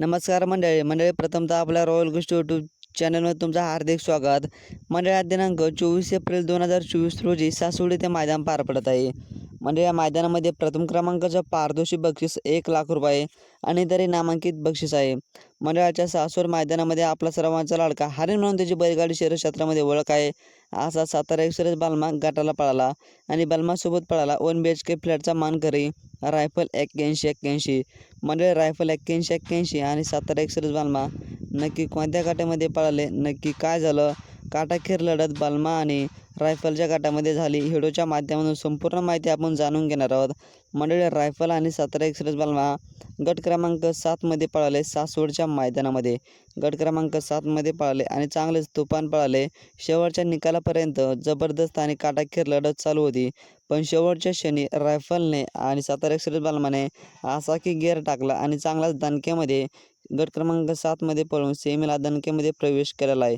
नमस्कार मंडळी. मंडळी प्रथमतः आपल्या रॉयल गोष्टी यूट्यूब चॅनलमध्ये तुमचं हार्दिक स्वागत. मंडळात दिनांक चोवीस एप्रिल दोन हजार चोवीस रोजी सासवडी ते मैदान पार पडत आहे. म्हणजे या मैदानामध्ये प्रथम क्रमांकाचं पारदोषी बक्षीस एक लाख रुपये आणि तरी नामांकित बक्षीस आहे. मंडळाच्या सासवड मैदानामध्ये आपला सर्वांचा लाडका हरिण म्हणून त्याची बैलगाडी शहर क्षेत्रामध्ये ओळख आहे. असा सातारा एक्सप्रेस बालमा गटाला पळाला आणि बलमासोबत पळाला वन बी एच के फ्लॅटचा मानकरी रायफल एक्क्याऐंशी एक्क्याऐंशी. मंडळ रायफल एक्क्याऐंशी एक्क्याऐंशी आणि सातारा एक्सप्रेस बालमा नक्की कोणत्या गटामध्ये पळाले नक्की काय झालं काटाखेर लढत बाल्मा आणि रायफलच्या गटामध्ये झाली. हिडोच्या माध्यमातून संपूर्ण माहिती आपण जाणून घेणार आहोत. मंडळी रायफल आणि सातारा एक्सप्रेस बाल्मा गट क्रमांक सातमध्ये पळाले सासवडच्या मैदानामध्ये. गट क्रमांक सातमध्ये पळाले आणि चांगलेच तुफान पळाले. शेवटच्या निकालापर्यंत जबरदस्त आणि काटाखेर लढत चालू होती. पण शेवटच्या क्षणी रायफलने आणि सातारा एक्सप्रेस बाल्माने असा की गेअर टाकला आणि चांगलाच दणक्यामध्ये गट क्रमांक सातमध्ये पळून सेमीला दणक्यामध्ये प्रवेश केलेला आहे.